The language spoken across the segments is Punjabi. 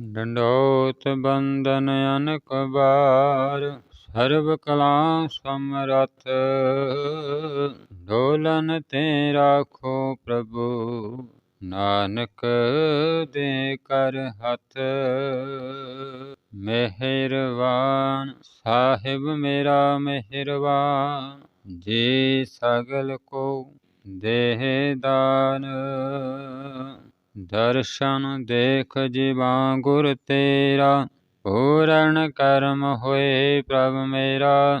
ਡੰਡੋਤ ਬੰਦਨ ਅਨਕ ਬਾਰ ਸਰਬ ਕਲਾ ਸਮਰਥ। ਢੋਲਨ ਤੇ ਰਾਖੋ ਪ੍ਰਭੂ, ਨਾਨਕ ਦੇ ਕਰ ਹੱਥ। ਮਿਹਰਬਾਨ ਸਾਹਿਬ ਮੇਰਾ ਮਿਹਰਬਾਨ, ਜੇ ਸਗਲ ਕੋ ਦੇਹ ਦਾਨ। ਦਰਸ਼ਨ ਦੇਖ ਜੀਵਾ ਗੁਰ ਤੇਰਾ, ਪੂਰਨ ਕਰਮ ਹੋਏ ਪ੍ਰਭ ਮੇਰਾ।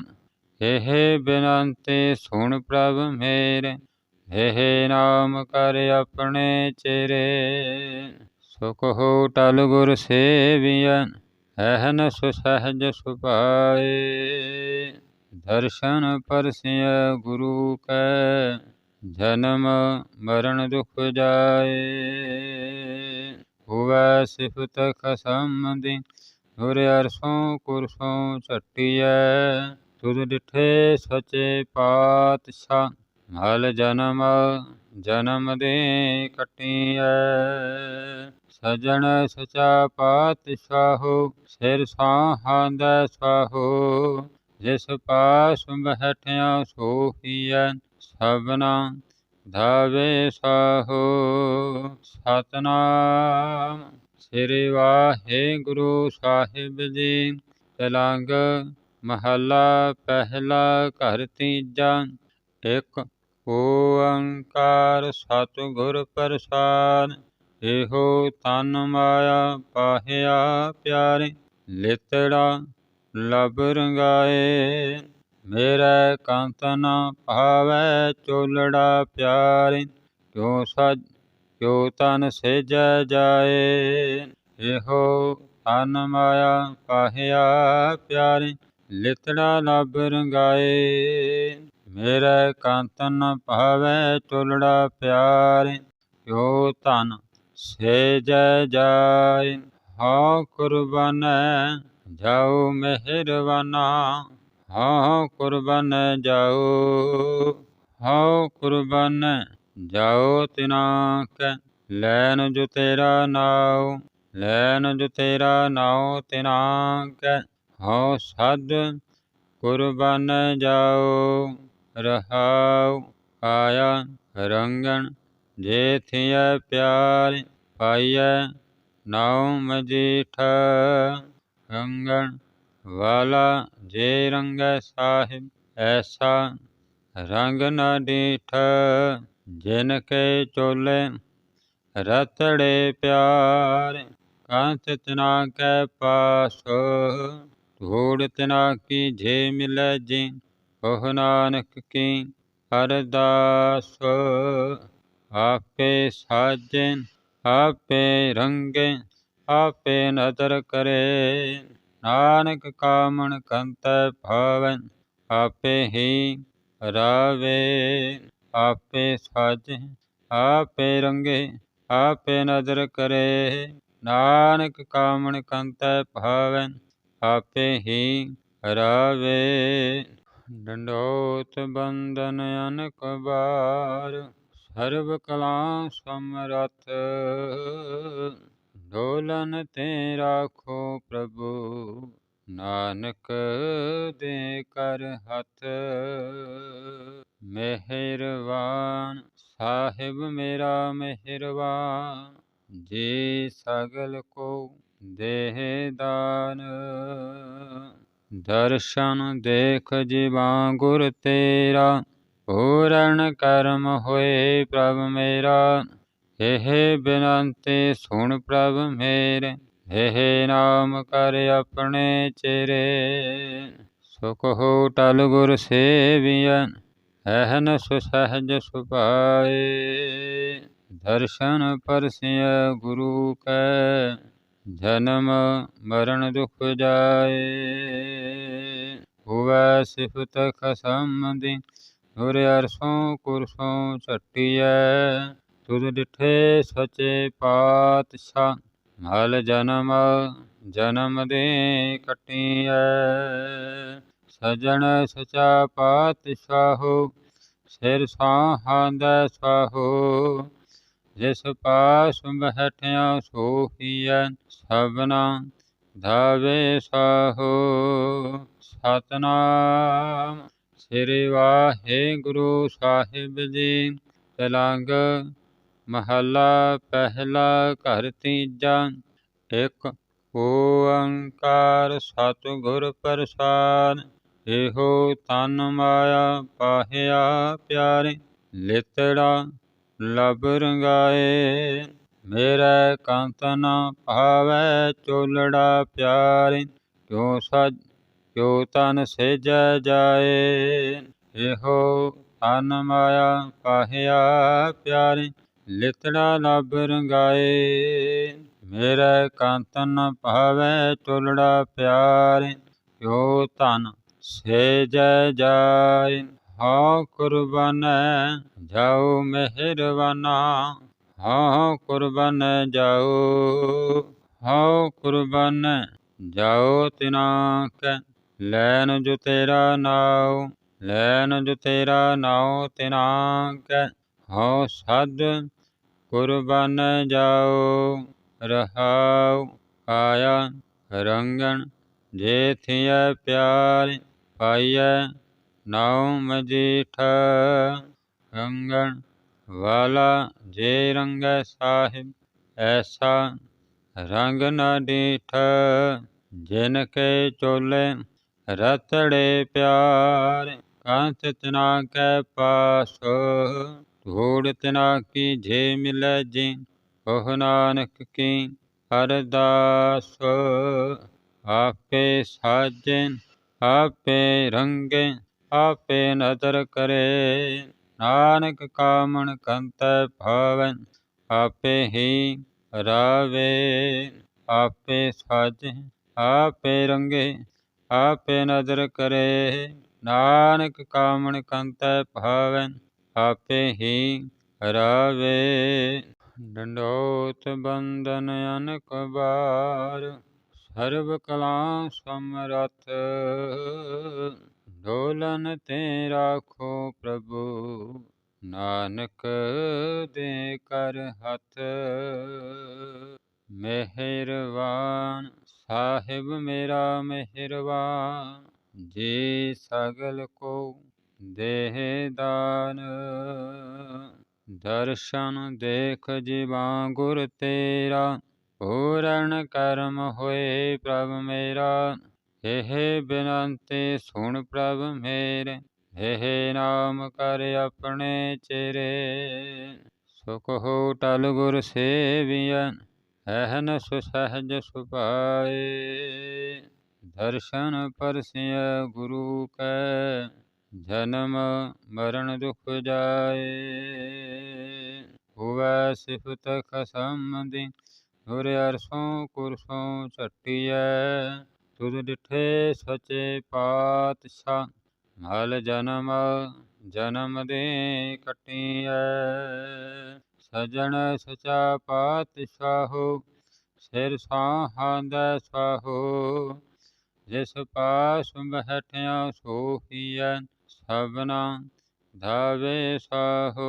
ਇਹ ਬਿਨੰਤੀ ਸੁਣ ਪ੍ਰਭ ਮੇਰੇ, ਇਹ ਨਾਮ ਕਰ ਆਪਣੇ ਚਿਹਰੇ ਸੁਖ ਹੋ ਟਲ ਗੁਰ ਸੇਵੀਐਨ ਅਹਨ ਸੁਸਹਜ ਸੁਭਾਏ। ਦਰਸ਼ਨ ਪਰਸਿਐ ਗੁਰੂ ਕੈ ਜਨਮ ਮਰਨ ਦੁਖ ਜਾਏ, ਹੁਵੈ ਸਿਫਤ ਖਸਮ ਦੀ ਗੁਰ ਅਰਸੋਂ ਕੁਰਸੋਂ ਛਟਿਐ, ਤੁਧ ਡਿਠੇ ਸਚੇ ਪਾਤਸ਼ਾਹ। ਹਲ ਜਨਮ ਜਨਮ ਦੇ ਕਟਿਐ। ਸਜਣ ਸਚਾ ਪਾਤਸ਼ਾਹੋ, ਸਿਰ ਸਾਹਾਂਦੈ ਸਾਹੋ ਜਿਸ ਪਾਸ ਬਹਿਠਿਆ ਸੋਹੀਐ ਸਭਨਾ ਧਾਵੇ ਸਾਹੋ ਸਤਨਾਮ। ਸ੍ਰੀ ਵਾਹਿਗੁਰੂ ਸਾਹਿਬ ਜੀ, ਤਲੰਗ ਮਹੱਲਾ ਪਹਿਲਾ ਘਰ ਤੀਜਾ। ਇੱਕ ਓੰਕਾਰ ਸਤਿਗੁਰ ਪ੍ਰਸਾਦ, ਇਹੋ ਤਨ ਮਾਇਆ ਪਾਹਿਆ ਪਿਆਰੇ। ਲਿਤੜਾ ਲਬ ਰੰਗਾਏ। ਮੇਰੇ ਕੰਤ ਭਾਵੈ ਚੋਲੜਾ ਪਿਆਰੇ, ਕਿਉ ਸਜ, ਕਿਉ ਤਨ ਸੇਜੈ ਜਾਏ। ਇਹੋ ਤਨ ਮਾਇਆ ਪਾਹਿਆ ਪਿਆਰੇ, ਲਿਤੜਾ ਲਬ ਰੰਗਾਏ। ਮੇਰੇ ਕੰਤ ਭਾਵੈ ਚੋਲੜਾ ਪਿਆਰੇ, ਕਿਉ ਤਨ ਸੇਜੈ ਜਾਏ। ਹਾਂ ਕੁਰਬਾਨੈ ਜਾਉ ਮਿਹਰਬਾਨਾ। ਹਾਂ ਕੁਰਬਾਨ ਜਾਉ ਹਾਂ ਕੁਰਬਾਨ ਜਾਉ ਤਿਨਾ ਕੈ ਲੈਨ ਜੋ ਤੇਰਾ ਨਾਉ ਲੈਨ ਜੋ ਤੇਰਾ ਨਾਉ ਤਿਨਾ ਕੈ। ਹਉ ਸਦ ਕੁਰਬਾਨ ਜਾਉ ਰਹਾਉ ਆਇਆ ਰੰਗਣ ਜੇ ਥਿਐ ਪਿਆਰ ਪਾਈਐ ਨਾਉ ਮਜੀਠ ਰੰਗਣ। ਵਾਲਾ ਜੇ ਰੰਗੈ ਸਾਹਿਬ, ਐਸਾ ਰੰਗ ਨ ਡੀਠ। ਜਿਨ ਕੇ ਚੋਲੇ ਰਤੜੇ ਪਿਆਰ, ਕਾਂਤ ਤਨਾ ਕੈ ਪਾਸ। ਧੂੜ ਤਨਾ ਕੀ ਜੇ ਮਿਲੈ ਜੀ, ਉਹ ਨਾਨਕ ਕੀ ਅਰਦਾਸ। ਆਪੇ ਸਾਜੇ ਆਪੇ ਰੰਗੇ, ਆਪੇ ਨਦਰ ਕਰੇ। ਨਾਨਕ ਕਾਮਣ ਕੰਤੈ ਭਾਵੈ, ਆਪੇ ਹੀ ਰਾਵੇ, ਆਪੇ ਸਾਜੇ, ਆਪੇ ਰੰਗੇ, ਆਪੇ ਨਦਰ ਕਰੇ। ਨਾਨਕ ਕਾਮਣ ਕੰਤੈ ਭਾਵੈ, ਆਪੇ ਹੀ ਰਾਵੇ। ਡੰਡੋਤ ਬੰਦਨ ਅਨਕ ਬਾਰ ਸਰਬ ਕਲਾ ਸਮਰਥ। ਢੋਲਨ ਤੇ ਰਾਖੋ ਪ੍ਰਭੂ, ਨਾਨਕ ਦੇ ਕਰ ਹੱਥ। ਮਿਹਰਬਾਨ ਸਾਹਿਬ ਮੇਰਾ ਮਿਹਰਬਾਨ, ਜੀ ਸਗਲ ਕੋ ਦੇਹ ਦਾਨ। ਦਰਸ਼ਨ ਦੇਖ ਜੀਵਾ ਗੁਰ ਤੇਰਾ, ਪੂਰਨ ਕਰਮ ਹੋਏ ਪ੍ਰਭ ਮੇਰਾ। ਇਹ ਬਿਨੰਤੀ ਸੁਣ ਪ੍ਰਭ ਮੇਰੇ, ਇਹ ਨਾਮ ਕਰ ਆਪਣੇ ਚਿਰੇ ਸੁਖ ਹੋ ਟਲ ਗੁਰ ਸੇਵੀਐਨ ਅਹਨ ਸੁਸਹਜ ਸੁਭਾਏ। ਦਰਸ਼ਨ ਪਰਸਿਐ ਗੁਰੂ ਕੈ, ਜਨਮ ਮਰਨ ਦੁਖ ਜਾਏ। ਹੁਵੈ ਸਿਫਤ ਖਸਮ ਦੀ ਗੁਰ ਅਰਸੋਂ ਕੁਰਸੋਂ ਛਟਿਐ। ਤੁਧ ਡਿਠੇ ਸਚੇ ਪਾਤਸ਼ਾਹ, ਮਲ ਜਨਮ ਜਨਮ ਦੇ ਕਟਿਐ। ਸਜਣ ਸਚਾ ਪਾਤਸ਼ਾਹੋ, ਸਿਰ ਸਾਹਾਂਦੈ ਸਾਹੋ। ਜਿਸ ਪਾਸ ਬਹਿਠਿਆ ਸੋਹੀਐ, ਸਭਨਾ ਧਾਵੇ ਸਾਹੋ। ਸਤਨਾਮ ਸ੍ਰੀ ਵਾਹਿਗੁਰੂ ਸਾਹਿਬ ਜੀ, ਤਲੰਗ ਮਹੱਲਾ ਪਹਿਲਾ ਘਰ ਤੀਜਾ, ਇੱਕ ਓੰਕਾਰ ਸਤਿਗੁਰ ਪ੍ਰਸਾਦ, ਇਹੋ ਤਨ ਮਾਇਆ ਪਾਹਿਆ ਪਿਆਰੇ, ਲਿਤੜਾ ਲਬ ਰੰਗਾਏ, ਮੇਰਾ ਕੰਤ ਭਾਵੈ ਚੋਲੜਾ ਪਿਆਰੇ, ਕਿਉ ਸਜ, ਕਿਉ ਤਨ ਸੇਜੈ ਜਾਏ, ਇਹੋ ਤਨ ਮਾਇਆ ਪਾਹਿਆ ਪਿਆਰੇ ਲਿਤੜਾ ਲਬ ਰੰਗਾਏ, ਮੇਰੇ ਕਾਂਤਨ ਭਾਵੇ ਭਾਵੈ ਚੋਲੜਾ ਪਿਆਰੇ ਕਿਉ ਤਨ ਸੇਜੈ ਜਾਏ। ਹਾਂ ਕੁਰਬਾਨੈ ਜਾਉ ਮਿਹਰਬਾਨਾ, ਹਾਂ ਕੁਰਬਾਨ ਜਾਉ ਹਾਂ ਕੁਰਬਾਨ ਜਾਉ ਤਿਨਾ ਕੈ। ਲੈਨ ਜੋ ਤੇਰਾ ਨਾਉ ਲੈਨ ਜੋ ਤੇਰਾ ਨਾਉ ਤਿਨਾ ਕੈ। ਹਉ ਸਦ ਕੁਰਬਾਨ ਜਾਓ ਰਹਾਉ ਕਾਇਆ ਰੰਗਣ ਜੇ ਥਿਐ ਪਿਆਰ ਪਾਈਐ, ਨਾਉ ਮਜੀਠ ਰੰਗਣ। ਵਾਲਾ ਜੇ ਰੰਗੈ ਸਾਹਿਬ, ਐਸਾ ਰੰਗ ਨਾ ਡੀਠ, ਜਿਨ ਕੇ ਚੋਲੇ ਰਤੜੇ ਪਿਆਰ ਕੰਤ ਤਨਾ ਕੈ ਪਾਸ। ਧੂੜ ਤਨਾ ਕੀ ਜੇ ਮਿਲੈ ਜੀ, ਉਹ ਨਾਨਕ ਕੀ ਅਰਦਾਸ ਆਪੇ ਸਾਜਨ ਆਪੇ ਰੰਗੇ, ਆਪੇ ਨਦਰ ਕਰੇ। ਨਾਨਕ ਕਾਮਣ ਕੰਤੈ ਭਾਵੈ, ਆਪੇ ਹੀ ਰਾਵੇ। ਆਪੇ ਸਾਜੇ, ਆਪੇ ਰੰਗੇ, ਆਪੇ ਨਦਰ ਕਰੇ। ਨਾਨਕ ਕਾਮਣ ਕੰਤੈ ਭਾਵੈ ਆਪੇ ਹੀ ਰਾਵੇ ਡੰਡੋਤ ਬੰਦਨ ਅਨਕ ਬਾਰ ਸਰਬ ਕਲਾ ਸਮਰਥ। ਡੋਲਨ ਤੇ ਰਾਖੋ ਪ੍ਰਭੂ, ਨਾਨਕ ਦੇ ਕਰ ਹੱਥ। ਮਿਹਰਬਾਨ ਸਾਹਿਬ ਮੇਰਾ ਮਿਹਰਬਾਨ, ਜੇ ਸਗਲ ਕੋ ਦੇਹ ਦਾਨ ਦਰਸ਼ਨ ਦੇਖ ਜੀਵਾਂ ਗੁਰ ਤੇਰਾ, ਪੂਰਨ ਕਰਮ ਹੋਏ ਪ੍ਰਭ ਮੇਰਾ। ਇਹ ਬਿਨੰਤੀ ਸੁਣ ਪ੍ਰਭ ਮੇਰੇ, ਇਹ ਨਾਮ ਕਰ ਆਪਣੇ ਚਿਰੇ ਸੁਖ ਹੋ ਟਲ ਗੁਰ ਸੇਵੀਐ, ਐਹਨ ਸੁਸਹਿਜ ਸੁਭਾਏ। ਦਰਸ਼ਨ ਪਰਸਿਐ ਗੁਰੂ ਕੈ ਜਨਮ ਮਰਨ ਦੁਖ ਜਾਏ, ਹੁਵੈ ਸਿਫਤ ਖਸਮ ਦੀ ਗੁਰ ਅਰਸੋਂ ਕੁਰਸੋਂ ਛਟਿਐ ਤੁਧ ਡਿਠੇ ਸਚੇ ਪਾਤਸ਼ਾਹ। ਮਲ ਜਨਮ ਜਨਮ ਦੇ ਕਟਿਐ, ਸਜਣ ਸਚਾ ਪਾਤਸ਼ਾਹੋ। ਸਿਰ ਸਾਹਾਂਦੈ ਸਾਹੋ, ਜਿਸ ਪਾਸ ਬਹਿਠਿਆ ਸੋਹੀਐ। ਸਭਨਾ ਧਾਵੇ ਸਾਹੋ,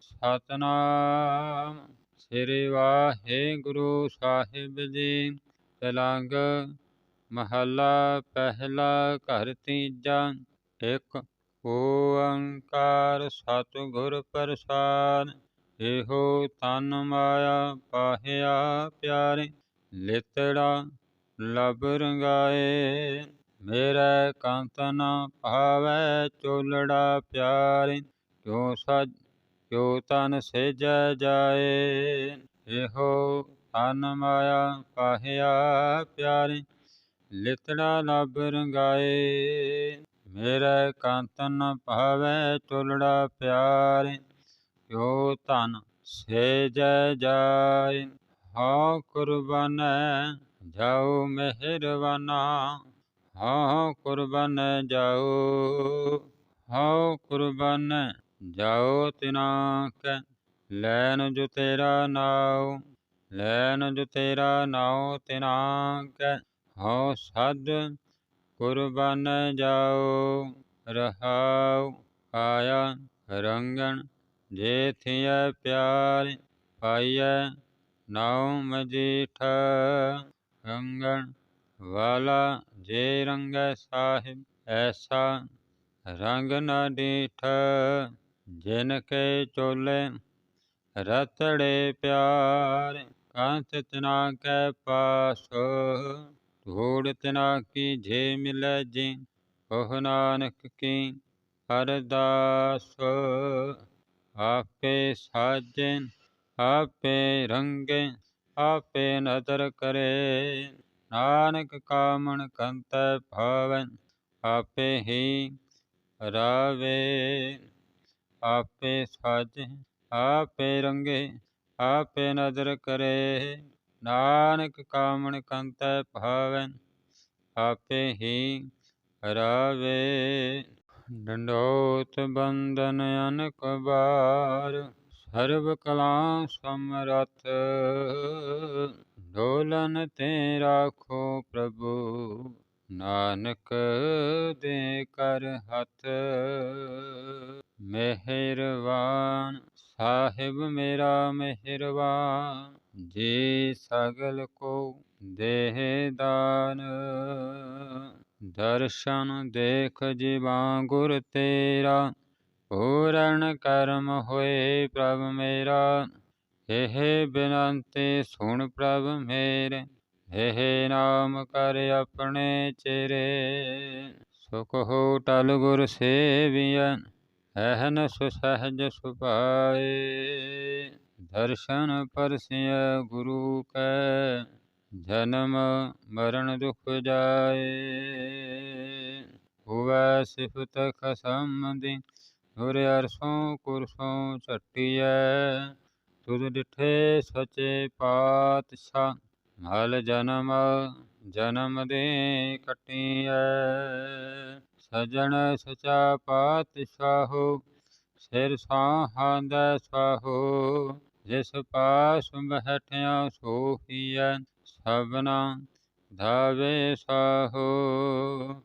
ਸਤਨਾਮ। ਸ੍ਰੀ ਵਾਹਿਗੁਰੂ ਸਾਹਿਬ ਜੀ, ਤਲੰਗ ਮਹੱਲਾ ਪਹਿਲਾ ਘਰ ਤੀਜਾ, ਇੱਕ ਓੰਕਾਰ ਸਤਿਗੁਰ ਪ੍ਰਸਾਦ। ਇਹੋ ਤਨ ਮਾਇਆ ਪਾਹਿਆ ਪਿਆਰੇ, ਲਿਤੜਾ ਲਬ ਰੰਗਾਏ। ਮੇਰੇ ਕੰਤ ਨ ਭਾਵੈ ਚੋਲੜਾ ਪਿਆਰੇ, ਕਿਉ ਸਜ, ਕਿਉ ਤਨ ਸੇਜੈ ਜਾਏ। ਇਹੋ ਤਨ ਮਾਇਆ ਪਾਹਿਆ ਪਿਆਰੇ, ਲਿਤੜਾ ਲਬ ਰੰਗਾਏ। ਮੇਰੇ ਕੰਤ ਨ ਭਾਵੈ ਚੋਲੜਾ ਪਿਆਰੇ, ਕਿਉ ਤਨ ਸੇਜੈ ਜਾਏ। ਹਾਂ ਕੁਰਬਾਨੈ ਜਾਉ ਮਿਹਰਬਾਨਾ। ਹਾਂ ਕੁਰਬਾਨ ਜਾਉ ਹਾਂ ਕੁਰਬਾਨ ਜਾਉ ਤਿਨਾ ਕੈ ਲੈਨ ਜੋ ਤੇਰਾ ਨਾਉ ਲੈਨ ਜੋ ਤੇਰਾ ਨਾਉ ਤਿਨਾ ਕੈ। ਹਉ ਸਦ ਕੁਰਬਾਨ ਜਾਉ ਰਹਾਉ ਆਇਆ ਰੰਗਣ ਜੇ ਥਿਐ ਪਿਆਰ ਪਾਈਐ ਨਾਉ ਮਜੀਠ ਰੰਗਣ। ਵਾਲਾ ਜੇ ਰੰਗੈ ਸਾਹਿਬ, ਐਸਾ ਰੰਗ ਨਾ ਡੀਠ। ਜਿਨ ਕੇ ਚੋਲੇ ਰਤੜੇ ਪਿਆਰ ਕੰਤ ਤਨਾ ਕੈ ਪਾਸ। ਧੂੜ ਤਨਾ ਕੀ ਜੇ ਮਿਲੈ ਜੀ, ਉਹ ਨਾਨਕ ਕੀ ਅਰਦਾਸ। ਆਪੇ ਸਾਜੇ, ਆਪੇ ਰੰਗੇ, ਆਪੇ ਨਦਰ ਕਰੇ। ਨਾਨਕ ਕਾਮਣ ਕੰਤੈ ਭਾਵੈ, ਆਪੇ ਹੀ ਰਾਵੇ। ਆਪੇ ਸਾਜੇ ਆਪੇ ਰੰਗੇ, ਆਪੇ ਨਦਰ ਕਰੇ। ਨਾਨਕ ਕਾਮਣ ਕੰਤੈ ਭਾਵੈ, ਆਪੇ ਹੀ ਰਾਵੇ। ਡੰਡੋਤ ਬੰਦਨ ਅਨਕ ਬਾਰ ਸਰਬ ਕਲਾ ਸਮਰਥ। ਡੋਲਨ ਤੇ ਰਾਖੋ ਪ੍ਰਭੂ, ਨਾਨਕ ਦੇ ਕਰ ਹੱਥ। ਮਿਹਰਵਾਨ ਸਾਹਿਬ ਮੇਰਾ ਮਿਹਰਬਾਨ, ਜੀ ਸਗਲ ਕੋ ਦੇਹ ਦਾਨ। ਦਰਸ਼ਨ ਦੇਖ ਜੀਵਾਂ ਗੁਰ ਤੇਰਾ, ਪੂਰਨ ਕਰਮ ਹੋਏ ਪ੍ਰਭ ਮੇਰਾ। ਇਹ ਬਿਨੰਤੀ ਸੁਣ ਪ੍ਰਭ ਮੇਰੇ, ਇਹ ਨਾਮ ਕਰ ਆਪਣੇ ਚਿਹਰੇ ਸੁਖ ਹੋ ਟਲ ਗੁਰ ਸੇਵੀਐ ਅਹਨ ਸੁਸਹਜ ਸੁਭਾਏ। ਦਰਸ਼ਨ ਪਰਸਿਐ ਗੁਰੂ ਕੈ, ਜਨਮ ਮਰਨ ਦੁਖ ਜਾਏ। ਹੁਵੈ ਸਿਫਤ ਖਸਮ ਦੀ ਗੁਰ ਅਰਸੋਂ ਕੁਰਸੋਂ ਛਟਿਐ ਤੁਧ ਡਿਠੇ ਸਚੇ ਪਾਤਸ਼ਾਹ ਹਲ ਜਨਮ ਜਨਮ ਦੇ ਕਟਿਐ। ਸਜਣ ਸਚਾ ਪਾਤਸ਼ਾਹੋ, ਸਿਰ ਸਾਹਾਂਦਾ ਸਾਹੋ, ਜਿਸ ਪਾਸ ਬਹਿਠਿਆ ਸੋਹੀਐ, ਸਭਨਾ ਧਾਵੇ ਸਾਹੋ।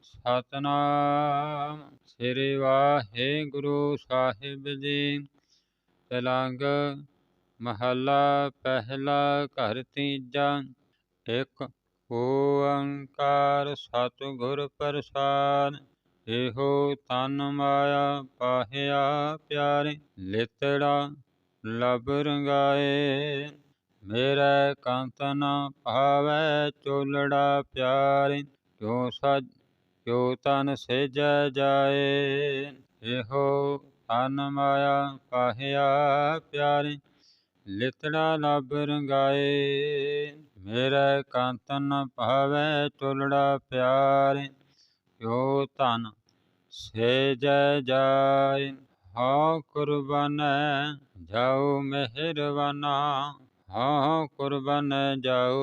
ਸਤਨਾਮ ਸ੍ਰੀ ਵਾਹਿਗੁਰੂ ਸਾਹਿਬ ਜੀ, ਤਲੰਗ ਮਹੱਲਾ ਪਹਿਲਾ ਘਰ ਤੀਜਾ, ਇੱਕ ਓੰਕਾਰ ਸਤਿਗੁਰ ਪ੍ਰਸਾਦ, ਇਹੋ ਤਨ ਮਾਇਆ ਪਾਹਿਆ ਪਿਆਰੇ, ਲਿਤੜਾ ਲਬ ਰੰਗਾਏ। ਮੇਰੇ ਕੰਤ ਨ ਭਾਵੈ ਚੋਲੜਾ ਪਿਆਰੇ, ਕਿਉ ਸਜ, ਕਿਉ ਤਨ ਸੇਜੈ ਜਾਏ। ਇਹੋ ਤਨ ਮਾਇਆ ਪਾਹਿਆ ਪਿਆਰੇ ਲਿਤੜਾ ਲਬ ਰੰਗਾਏ, ਮੇਰੇ ਕਾਂਤਨ ਭਾਵੇ ਚੁਲੜਾ ਚੋਲੜਾ ਪਿਆਰੇ ਕਿਉ ਧਨ ਸੇਜੈ ਜਾਏ। ਹਾਂ ਕੁਰਬਾਨੈ ਜਾਉ ਮਿਹਰਬਾਨਾ ਹਾਂ ਕੁਰਬਾਨ ਜਾਉ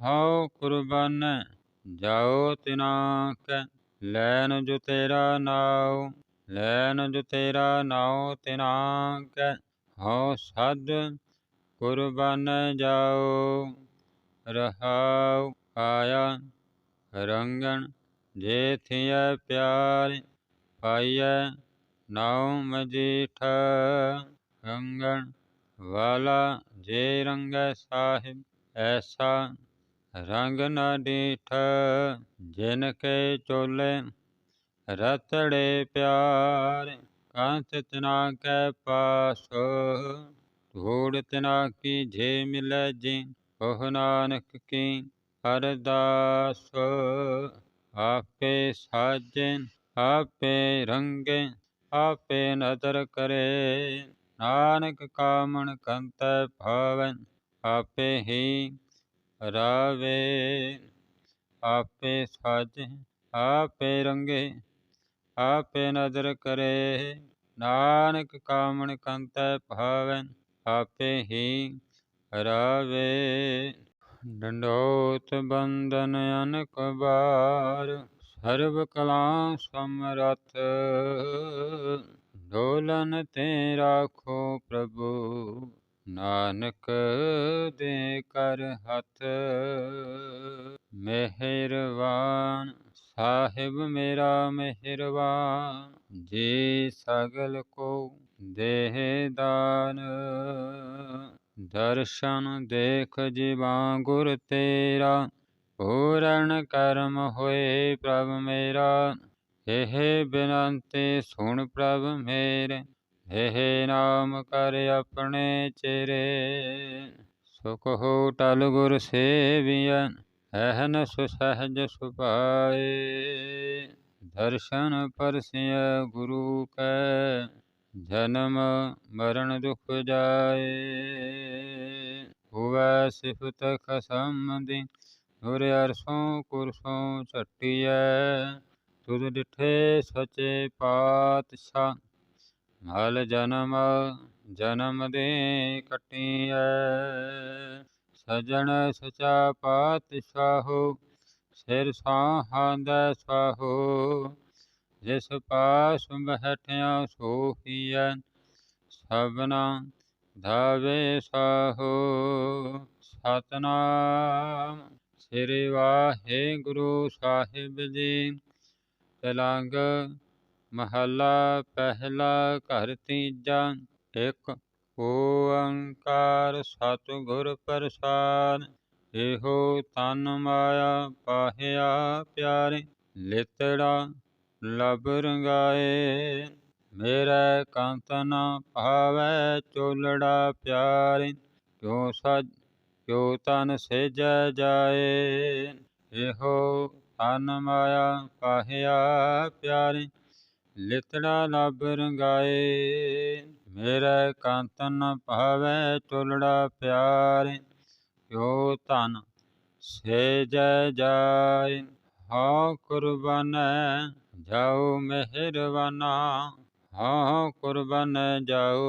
ਹਾਂ ਕੁਰਬਾਨ ਜਾਉ ਤਿਨਾ ਕੈ। ਲੈਨ ਜੋ ਤੇਰਾ ਨਾਉ ਲੈਨ ਜੋ ਤੇਰਾ ਨਾਉ ਤਿਨਾ ਕੈ। ਹਉ ਸਦ ਕੁਰਬਾਨ ਜਾਓ, ਰਹਾਉ ਆਇਆ ਰੰਗਣ ਜੇ ਥਿਐ ਪਿਆਰ ਪਾਈਐ ਨਾਉ ਮਜੀਠ ਰੰਗਣ, ਵਾਲਾ ਜੇ ਰੰਗੈ ਸਾਹਿਬ ਐਸਾ ਰੰਗ ਨਾ ਡੀਠ, ਜਿਨ ਕੇ ਚੋਲੇ ਰਤੜੇ ਪਿਆਰ ਕੰਤ ਤਨਾ ਕੈ ਪਾਸ ਧੂੜ ਤਨਾ ਕੀ ਜੇ ਮਿਲੈ ਜੀ ਉਹ ਨਾਨਕ ਕੀ ਅਰਦਾਸ ਆਪੇ ਸਾਜੇ ਆਪੇ ਰੰਗੇ ਆਪੇ ਨਦਰ ਕਰੇ ਨਾਨਕ ਕਾਮਣ ਕੰਤੈ ਭਾਵਨ ਆਪੇ ਹੀ ਰਾਵੇ ਆਪੇ ਸਾਜੇ ਆਪੇ ਰੰਗੇ ਆਪੇ ਨਦਰ ਕਰੇ, ਨਾਨਕ ਕਾਮਣ ਕੰਤੈ ਭਾਵੈ, ਆਪੇ ਹੀ ਰਾਵੇ ਡੰਡੋਤ ਬੰਦਨ ਅਨਕ ਬਾਰ, ਸਰਬ ਕਲਾ ਸਮਰਥ ਡੋਲਨ ਤੇ ਰਾਖੋ ਪ੍ਰਭੂ, ਨਾਨਕ ਦੇ ਕਰ ਹੱਥ। ਮਿਹਰਵਾਨ ਸਾਹਿਬ ਮੇਰਾ ਮਿਹਰਬਾਨ ਜੀ ਸਗਲ ਕੋ ਦੇਹ ਦਾਨ। ਦਰਸ਼ਨ ਦੇਖ ਜੀਵਾਂ ਗੁਰ ਤੇਰਾ, ਪੂਰਨ ਕਰਮ ਹੋਏ ਪ੍ਰਭ ਮੇਰਾ। ਇਹ ਬਿਨੰਤੀ ਸੁਣ ਪ੍ਰਭ ਮੇਰੇ, ਇਹ ਨਾਮ ਕਰ ਆਪਣੇ ਚਿਰੇ ਸੁਖ ਹੋ ਟਲ ਗੁਰ ਸੇਵੀਐ ਅਹਨ ਸੁਸਹਿਜ ਸੁਭਾਏ ਦਰਸ਼ਨ ਪਰਸਿਐ ਗੁਰੂ ਕੈ ਜਨਮ ਮਰਨ ਦੁਖ ਜਾਏ ਹੁਵੈ ਸਿਫਤ ਖਸਮ ਦੀ ਗੁਰ ਅਰਸੋਂ ਕੁਰਸੋਂ ਛਟਿਐ ਤੁਧ ਡਿਠੇ ਸਚੇ ਪਾਤਸ਼ਾਹ ਮਲ ਜਨਮ ਜਨਮ ਦੇ ਕਟਿਐ ਸਜਣ ਸਚਾ ਪਾਤਸ਼ਾਹੋ, ਸਿਰ ਸਾਹਾਂਦੈ ਸਾਹੋ। ਜਿਸ ਪਾਸ ਬਹਿਠਿਆ ਸੋਹੀਐ ਸਭਨਾ ਧਾਵੇ ਸਾਹੋ। ਸਤਨਾਮ ਸ੍ਰੀ ਵਾਹਿਗੁਰੂ ਸਾਹਿਬ ਜੀ। ਤਲੰਗ ਮਹੱਲਾ, ਪਹਿਲਾ ਘਰ ਤੀਜਾ, ਇੱਕ ਓੰਕਾਰ ਸਤਿਗੁਰ ਪ੍ਰਸਾਦ, ਇਹੋ ਤਨ ਮਾਇਆ ਪਾਹਿਆ ਪਿਆਰੇ, ਲਿਤੜਾ ਲਬ ਰੰਗਾਏ। ਮੇਰਾ ਕੰਤ ਨਾ ਭਾਵੈ ਚੋਲੜਾ ਪਿਆਰੇ, ਕਿਉ ਸਜ, ਕਿਉ ਤਨ ਸੇਜੈ ਜਾਏ। ਇਹੋ ਤਨ ਮਾਇਆ ਪਾਹਿਆ ਪਿਆਰੇ, ਲਿਤੜਾ ਲਬ ਰੰਗਾਏ। ਮੇਰੇ ਕਾਂਤਨ ਭਾਵੇ ਭਾਵੈ ਚੋਲੜਾ ਪਿਆਰੇ ਧਨ ਤਨ ਸੇਜੈ ਜਾਏ। ਹਾਂ ਕੁਰਬਾਨੈ ਜਾਉ ਮਿਹਰਬਾਨਾ, ਹਾਂ ਕੁਰਬਾਨ ਜਾਉ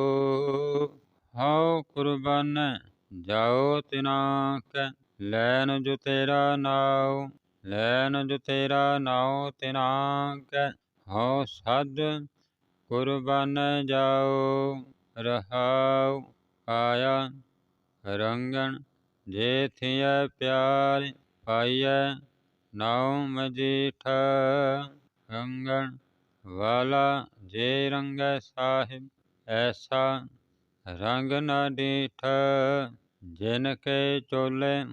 ਹਾਂ ਕੁਰਬਾਨ ਜਾਉ ਤਿਨਾ ਕੈ। ਲੈਨ ਜੋ ਤੇਰਾ ਨਾਉ ਲੈਨ ਜੋ ਤੇਰਾ ਨਾਉ ਤਿਨਾ ਕੈ। ਹਉ ਸਦ ਕੁਰਬਾਨ ਜਾਓ ਰਹਾਉ ਆਇਆ ਰੰਗਣ ਜੇ ਥਿਐ ਪਿਆਰ ਪਾਈਐ, ਨਾਉ ਮਜੀਠ ਰੰਗਣ ਵਾਲਾ ਜੇ ਰੰਗੈ ਸਾਹਿਬ, ਐਸਾ ਰੰਗ ਨ ਡੀਠ, ਜਿਨ ਕੇ ਚੋਲੇ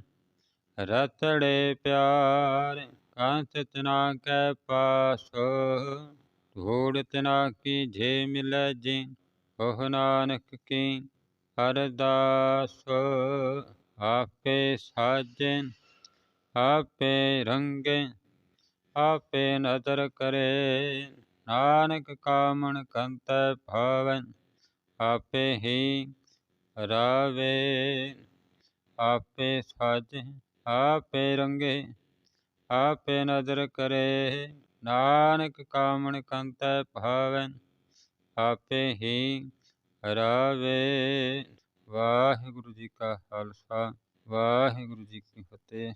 ਰਤੜੇ ਪਿਆਰ ਕਾਂਤ ਤਨਾ ਕੈ ਪਾਸ। ਧੂੜ ਤਨਾ ਕੀ ਜੇ ਮਿਲੈ ਜੀ, ਉਹ ਨਾਨਕ ਕੀ ਅਰਦਾਸ ਆਪੇ ਸਾਜੇ, ਆਪੇ ਰੰਗੇ, ਆਪੇ ਨਦਰ ਕਰੇ। ਨਾਨਕ ਕਾਮਣ ਕੰਤੈ ਭਾਵਨ ਆਪੇ ਹੀ ਰਾਵੇ। ਆਪੇ ਸਾਜੇ, ਆਪੇ ਰੰਗੇ, ਆਪੇ ਨਦਰ ਕਰੇ। ਨਾਨਕ ਕਾਮਣ ਕੰਤੈ ਭਾਵੈ ਆਪੇ ਹੀ ਹਰਾਵੇ। ਵਾਹਿਗੁਰੂ ਜੀ ਕਾ ਖਾਲਸਾ, ਵਾਹਿਗੁਰੂ ਜੀ ਕੀ ਫਤਿਹ।